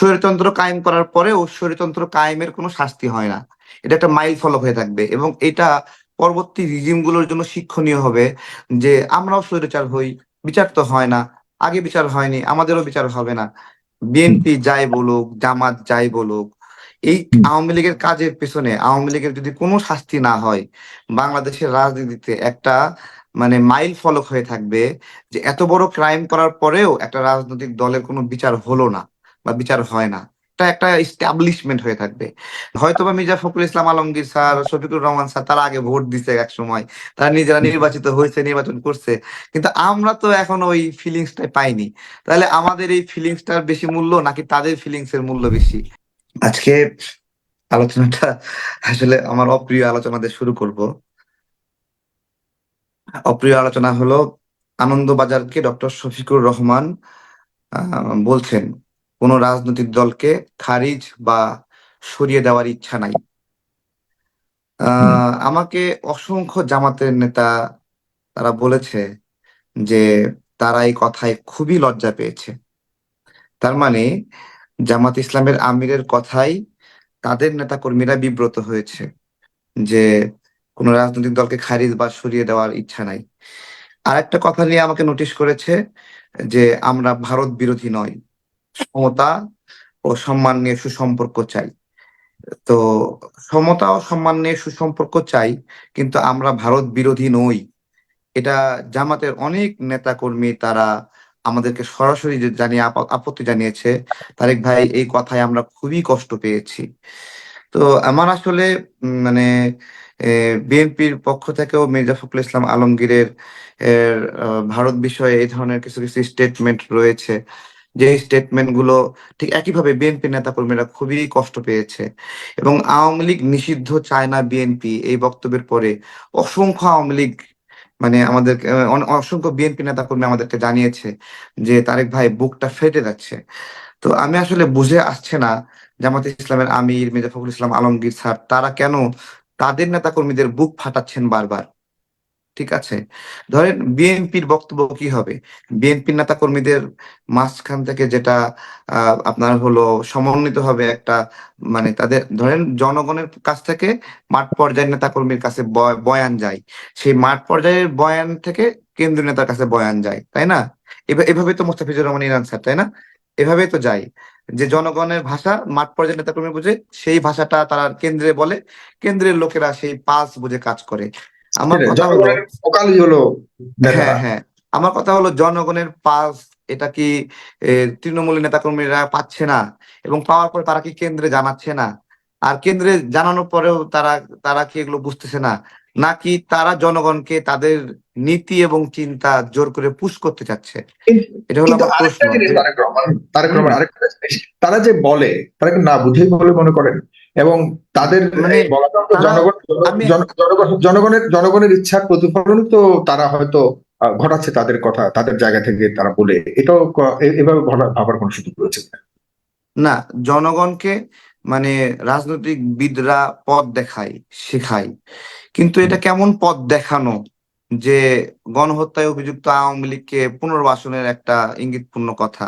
স্বৈরতন্ত্র কায়েম করার পরেও স্বৈরতন্ত্র কায়েমের কোনো শাস্তি হয় না। এটা একটা মাইল ফলক হয়ে থাকবে এবং এটা পরবর্তী রিজিমগুলোর জন্য শিক্ষণীয় হবে যে আমরাও স্বৈরাচার হই বিচার তো হয় না আগে বিচার হয়নি আমাদেরও বিচার হবে না। বিএনপি যাই বলুক জামাত যাই বলুক এই আওয়ামী লীগের কাজের পেছনে আওয়ামী লীগের যদি কোনো শাস্তি না হয় বাংলাদেশের রাজনীতিতে একটা মানে মাইল ফলক হয়ে থাকবে যে এত বড় ক্রাইম করার পরেও একটা রাজনৈতিক দলের কোনো বিচার হলো না। বা বিচার হয় না। এটা একটা ইস্টাবলিশমেন্ট হয়ে থাকবে। হয়তোবা মির্জা ফখরুল ইসলাম আলমগীর স্যার, শফিকুর রহমান স্যার, তারা আগে ভোট দিছে এক সময়। তারা নিজেরা নির্বাচিত হয়েছে, নির্বাচন করছে। কিন্তু আমরা তো এখন ওই ফিলিংসটাই পাইনি। তাহলে আমাদের এই ফিলিংসটার বেশি মূল্য নাকি তাদের ফিলিংস এর মূল্য বেশি? আজকে আলোচনাটা আসলে আমার অপ্রিয় আলোচনা দিয়ে শুরু করব। অপ্রিয় আলোচনা হলো, আনন্দবাজারকে ডক্টর শফিকুর রহমান বলছেন কোন রাজনৈতিক দলকে খারিজ বা সরিয়ে দেওয়ার ইচ্ছা নাই। আহ, আমাকে অসংখ্য জামাতের নেতা তারা বলেছে যে তারা এই কথায় খুবই লজ্জা পেয়েছে। তার মানে জামাত ইসলামের আমিরের কথাই তাদের নেতাকর্মীরা বিব্রত হয়েছে যে কোন রাজনৈতিক দলকে খারিজ বা সরিয়ে দেওয়ার ইচ্ছা নাই। আর একটা কথা নিয়ে আমাকে নোটিশ করেছে যে আমরা ভারত বিরোধী নয়। সমতা ও সম্মান নিয়ে সুসম্পর্ক চাই। তো সমতা ও সম্মান নিয়ে সুসম্পর্ক চাই, কিন্তু আমরা ভারত বিরোধী নই। এটা জামাতের অনেক নেতা কর্মী তারা আমাদেরকে সরাসরি জানিয়ে আপ- আপত্তি জানিয়েছে, তারেক ভাই, এই কথায় আমরা খুবই কষ্ট পেয়েছি। তো আমার আসলে মানে বিএনপির পক্ষ থেকেও মির্জা ফখরুল ইসলাম আলমগীরের ভারত বিষয়ে এই ধরনের কিছু কিছু স্টেটমেন্ট রয়েছে। যে স্টেটমেন্টগুলো ঠিক একইভাবে বিএনপি নেতাকর্মীরা খুবই কষ্ট পেয়েছে। এবং আওয়ামী লীগ নিষিদ্ধ চায় না বিএনপি এই বক্তব্যের পরে অসংখ্য আওয়ামী লীগ মানে আমাদের অসংখ্য বিএনপি নেতাকর্মী আমাদেরকে জানিয়েছে যে তারেক ভাই বুকটা ফেটে যাচ্ছে। তো আমি আসলে বুঝে আসছে না জামাতে ইসলামের আমির, মির্জা ফখরুল ইসলাম আলমগীর স্যার, তারা কেন তাদের নেতাকর্মীদের বুক ফাটাচ্ছেন বারবার? ঠিক আছে? ধরেন বিএনপির বক্তব্য কি হবে? বিএনপির নেতা কর্মীদের মাঝখান থেকে যেটা আপনার হলো সমন্বিত হবে একটা মানে তাদের, ধরেন জনগণের কাছ থেকে মাঠ পর্যায়ের নেতা কর্মীর কাছে বয়ান যায়। সেই মাঠ পর্যায়ের বয়ান থেকে কেন্দ্রীয় নেতার কাছে বয়ান যায়, তাই না? এভা- এভাবে তো মোস্তাফিজুর রহমান ইরান স্যার, তাই না? এভাবে তো যায়। যে জনগণের ভাষা মাঠ পর্যায়ের নেতাকর্মী বুঝে, সেই ভাষাটা তারা কেন্দ্রে বলে, কেন্দ্রের লোকেরা সেই পাস বুঝে কাজ করে। আমার কথা হলো জনগণের হলো হ্যাঁ হ্যাঁ। আমার কথা হলো জনগণের পাস এটা কি এ, তৃণমূলের নেতাকর্মীরা পাচ্ছে না? এবং পাওয়ার পর তারা কি কেন্দ্রে জানাচ্ছে না? আর কেন্দ্রে জানানোর পরেও তারা তারা কি এগুলো বুঝতেছে না? নাকি তারা জনগণকে তাদের নীতি এবং চিন্তা জোর করে পুশ করতে চাচ্ছে? এটা হলো তারেক রহমান তারেক রহমান আরেকটা তারা যে বলে তারা না বুঝেই বলে মনে করেন? এবং তাদের মানে জনগণের জনগণের ইচ্ছার প্রতিফলন তো তারা হয়তো ঘটাচ্ছে তাদের কথা তাদের জায়গা থেকে তারা বলে এটাও এভাবে ভাবার কোনো সুযোগ রয়েছে না। জনগণকে মানে রাজনৈতিকবিদরা পথ দেখায় শেখায়। কিন্তু এটা কেমন পথ দেখানো? যে গণহত্যায় অভিযুক্ত আওয়ামী লীগকে পুনর্বাসনের একটা ইঙ্গিতপূর্ণ কথা।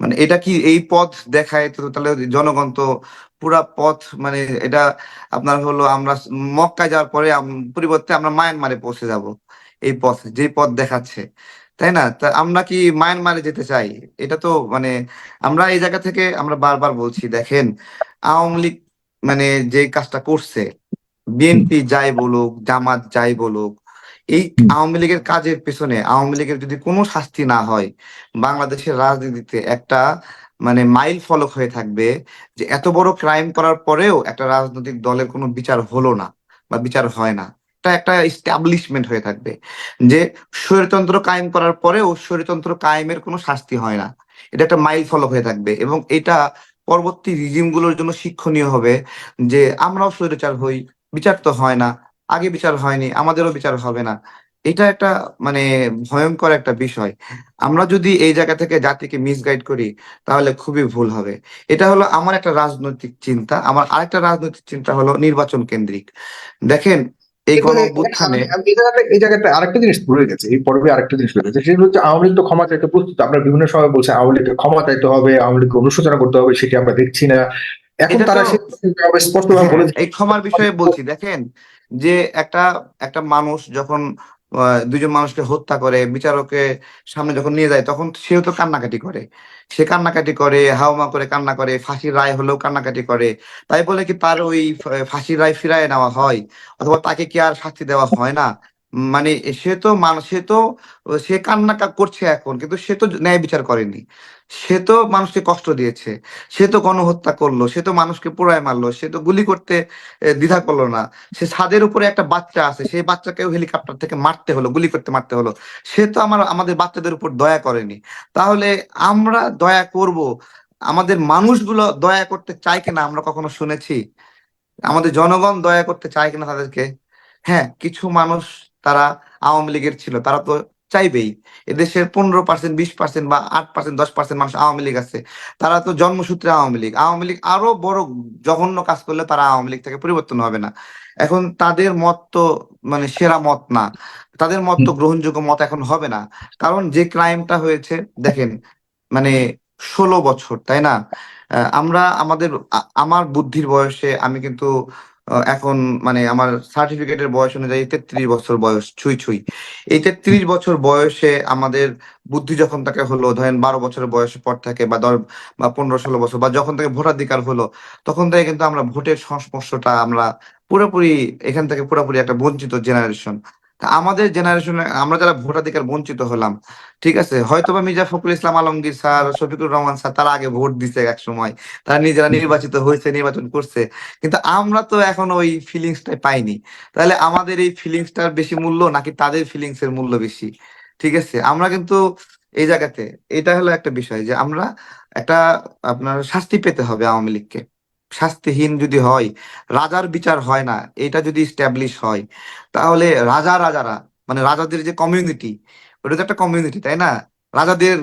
মানে এটা কি এই পথ দেখায়? তো তাহলে জনগণ তো পুরা পথ মানে এটা আপনার হলো আমরা মক্কায় যাওয়ার পরে পরিবর্তে আমরা মায়ানমারে পৌঁছে যাব এই পথ যে পথ দেখাচ্ছে। তাই না? তা আমরা কি মায়ানমারে যেতে চাই? এটা তো মানে আমরা এই জায়গা থেকে আমরা বারবার বলছি, দেখেন, আওয়ামী লীগ মানে যে কাজটা করছে, বিএনপি যাই বলুক, জামাত যাই বলুক, এই আওয়ামী লীগের কাজের পেছনে, আওয়ামী লীগের যদি কোনো শাস্তি না হয়, বাংলাদেশের রাজনীতিতে একটা মানে মাইল ফলক হয়ে থাকবে যে এত বড় ক্রাইম করার পরেও একটা রাজনৈতিক দলের কোনো বিচার হলো না বা বিচার হয় না। এটা একটা ইস্টাবলিশমেন্ট হয়ে থাকবে যে স্বৈরতন্ত্র কায়েম করার পরেও স্বৈরতন্ত্র কায়েমের কোনো শাস্তি হয় না। এটা একটা মাইল ফলক হয়ে থাকবে এবং এটা পরবর্তী রিজিমগুলোর জন্য শিক্ষণীয় হবে যে আমরাও স্বৈরাচার হই, বিচার তো হয় না, আগে বিচার হয়নি, আমাদেরও বিচার হবে না। এটা একটা মানে ভয়ঙ্কর একটা বিষয়। আমরা যদি এই জায়গা থেকে জাতিকে মিসগাইড করি তাহলে খুবই ভুল হবে। এটা হলো আমার একটা রাজনৈতিক চিন্তা। আমার আরেকটা রাজনৈতিক চিন্তা হলো নির্বাচন কেন্দ্রিক। দেখেন এই কিন্তু গণ এ- অভ্যুত্থানে আমি- আমি এই জায়গাটা আরেকটা জিনিস রয়ে গেছে। এই পর্বে আরেকটা জিনিস রয়ে গেছে। সেটা হচ্ছে আওয়ামী লীগ তো ক্ষমা চাইতে প্রস্তুত। আপনারা বিভিন্ন সময় বলছে আওয়ামী লীগকে ক্ষমা চাইতে হবে আওয়ামী লীগকে অনুশোচনা করতে হবে সেটি আমরা দেখছি না। এখন তারা স্পষ্টভাবে হ্যাঁ, বলেছে এই ক্ষমার বিষয়ে বলছি। দেখেন যে একটা একটা মানুষ যখন দুজন মানুষকে হত্যা করে বিচারকের সামনে যখন নিয়ে যায়, তখন সেও তো কান্নাকাটি করে। সে কান্নাকাটি করে হাওমা করে কান্না করে, ফাঁসির রায় হলেও কান্নাকাটি করে। তাই বলে কি তার ওই ফাঁসির রায় ফিরায় নেওয়া হয়? অথবা তাকে কি আর শাস্তি দেওয়া হয় না? মানে সে তো মানুষ সে তো, সে কান্নাকা করছে এখন, কিন্তু সে তো ন্যায় বিচার করেনি। সে তো মানুষকে কষ্ট দিয়েছে, সে তো গণহত্যা করল, সে তো মানুষকে পোড়ায় মারলো, সে তো গুলি করতে দ্বিধা করল না। সে ছাদের উপরে একটা বাচ্চা আছে, সেই বাচ্চাকেও হেলিকপ্টার থেকে মারতে হলো, গুলি করতে মারতে হলো। সে তো আমার, আমাদের বাচ্চাদের উপর দয়া করেনি। তাহলে আমরা দয়া করব? আমাদের মানুষগুলো দয়া করতে চায় কিনা আমরা কখনো শুনেছি? আমাদের জনগণ দয়া করতে চায় কিনা তাদেরকে? হ্যাঁ কিছু মানুষ তারা আওয়ামী লীগের ছিল, তারা তো চাইবেই। এদেশের পনেরো পার্সেন্ট বিশ পার্সেন্ট বা আট পার্সেন্ট দশ পার্সেন্ট মানুষ আওয়ামী লীগ আছে। তারা তো জন্মসূত্রে আওয়ামী লীগ। আওয়ামী লীগ আরও বড় জঘন্য কাজ করলে তারা আওয়ামী লীগ থেকে পরিবর্তন হবে না। এখন তাদের মত তো মানে সেরা মত না। তাদের মত তো গ্রহণযোগ্য মত এখন হবে না। কারণ যে ক্রাইমটা হয়েছে দেখেন মানে ষোলো বছর তাই না? আমরা আমাদের আমার বুদ্ধির বয়সে আমি কিন্তু এখন মানে আমার সার্টিফিকেটের বয়স অনুযায়ী তেত্রিশ বছর বয়স, ছুঁই ছুঁই। এই তেত্রিশ বছর বয়সে আমাদের বুদ্ধি যখন তাকে হলো, ধরেন বারো বছর বয়সের পর থাকে বা দশ বা পনেরো ষোলো বছর বা যখন থেকে ভোটাধিকার হলো, তখন থেকে কিন্তু আমরা ভোটের সংস্পর্শটা আমরা পুরোপুরি, এখান থেকে পুরোপুরি একটা বঞ্চিত জেনারেশন আমাদের জেনারেশনে আমরা যারা ভোটাধিকার বঞ্চিত হলাম ঠিক আছে? হয়তোবা মির্জা ফখরুল ইসলাম আলমগীর স্যার শফিকুর রহমান স্যার তারা আগে ভোট দিছে এক সময় তারা নিজেরা নির্বাচিত হয়েছে নির্বাচন করছে। কিন্তু আমরা তো এখন ওই ফিলিংসটাই পাইনি। তাহলে আমাদের এই ফিলিংসটার বেশি মূল্য নাকি তাদের ফিলিংস এর মূল্য বেশি? ঠিক আছে? আমরা কিন্তু এই জায়গাতে এটা হলো একটা বিষয় যে আমরা একটা আপনার শাস্তি পেতে হবে আওয়ামী লীগকে। শাস্তিহীন যদি হয়, রাজার বিচার হয় না, এটা যদি স্ট্যাবলিশ হয়, তাহলে রাজা রাজারা মানে রাজাদের যে কমিউনিটি ওটা তো একটা কমিউনিটি তাই না? রাজাদের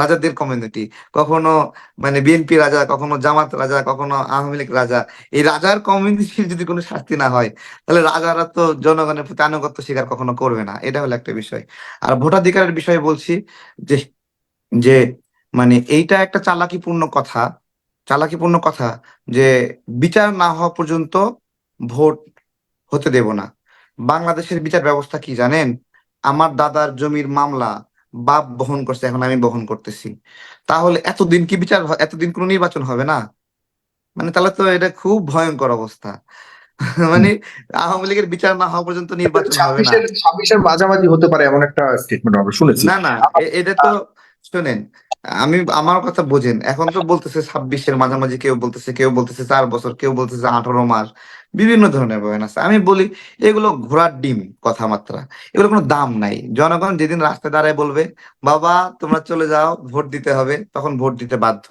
রাজাদের কমিউনিটি কখনো মানে বিএনপি রাজা, কখনো জামাত রাজা, কখনো আওয়ামী লীগ রাজা, এই রাজার কমিউনিটির যদি কোনো শাস্তি না হয়, তাহলে রাজারা তো জনগণের প্রতি আনুগত্য স্বীকার কখনো করবে না, এটা হলো একটা বিষয়। আর ভোটাধিকারের বিষয়ে বলছি যে যে মানে এইটা একটা চালাকিপূর্ণ কথা চালাকিপূর্ণ কথা যে বিচার না হওয়া পর্যন্ত ভোট হতে দেব না। বাংলাদেশের বিচার ব্যবস্থা কি জানেন? আমার দাদার জমির মামলা বাপ বহন করছে এখন আমি বহন করতেছি। তাহলে এতদিন কি বিচার এতদিন কোনো নির্বাচন হবে না? মানে তাহলে তো এটা খুব ভয়ঙ্কর অবস্থা। মানে আওয়ামী লীগের বিচার না হওয়া পর্যন্ত নির্বাচন হবে না। ছাব্বিশের মাঝামাঝি হতে পারে এমন একটা স্টেটমেন্ট আমরা শুনেছি। না না এটা তো শোনেন আমি, আমার কথা বোঝেন। এখন তো বলতেছে ছাব্বিশের মাঝামাঝি কেউ বলতেছে কেউ বলতেছে চার বছর, কেউ বলতেছে আঠারো মাস, বিভিন্ন ধরনের বয়ান আছে। আমি বলি, এগুলো ঘোড়ার ডিম কথাবার্তা। এগুলো কোনো দাম নাই। জনগণ যেদিন রাস্তায় দাঁড়ায় বলবে, বাবা, তোমরা চলে যাও, ভোট দিতে হবে। তখন ভোট দিতে বাধ্য।